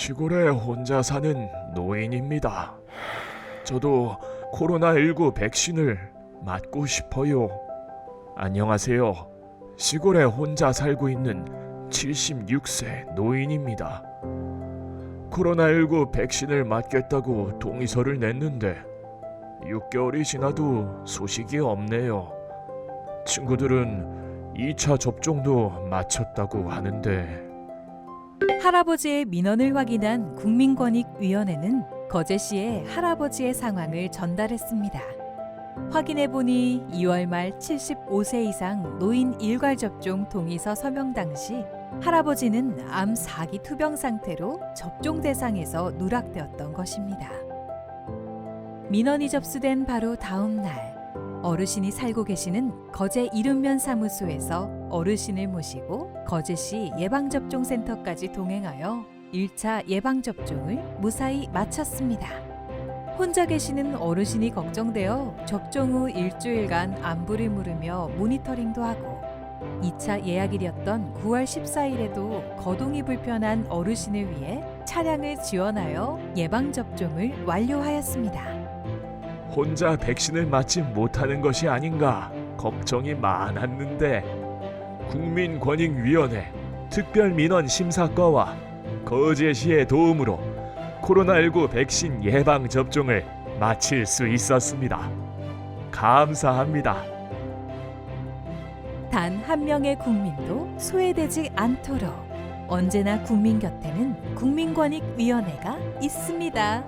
시골에 혼자 사는 노인입니다. 저도 코로나19 백신을 맞고 싶어요. 안녕하세요. 시골에 혼자 살고 있는 76세 노인입니다. 코로나19 백신을 맞겠다고 동의서를 냈는데 6개월이 지나도 소식이 없네요. 친구들은 2차 접종도 마쳤다고 하는데 할아버지의 민원을 확인한 국민권익위원회는 거제 씨의 할아버지의 상황을 전달했습니다. 확인해 보니 2월 말 75세 이상 노인 일괄 접종 동의서 서명 당시 할아버지는 암 4기 투병 상태로 접종 대상에서 누락되었던 것입니다. 민원이 접수된 바로 다음 날 어르신이 살고 계시는 거제 이름면 사무소에서 어르신을 모시고 거제시 예방접종센터까지 동행하여 1차 예방접종을 무사히 마쳤습니다. 혼자 계시는 어르신이 걱정되어 접종 후 일주일간 안부를 물으며 모니터링도 하고 2차 예약일이었던 9월 14일에도 거동이 불편한 어르신을 위해 차량을 지원하여 예방접종을 완료하였습니다. 혼자 백신을 맞지 못하는 것이 아닌가 걱정이 많았는데 국민권익위원회 특별민원 심사과와 거제시의 도움으로 코로나19 백신 예방 접종을 마칠 수 있었습니다. 감사합니다. 단 한 명의 국민도 소외되지 않도록 언제나 국민 곁에는 국민권익위원회가 있습니다.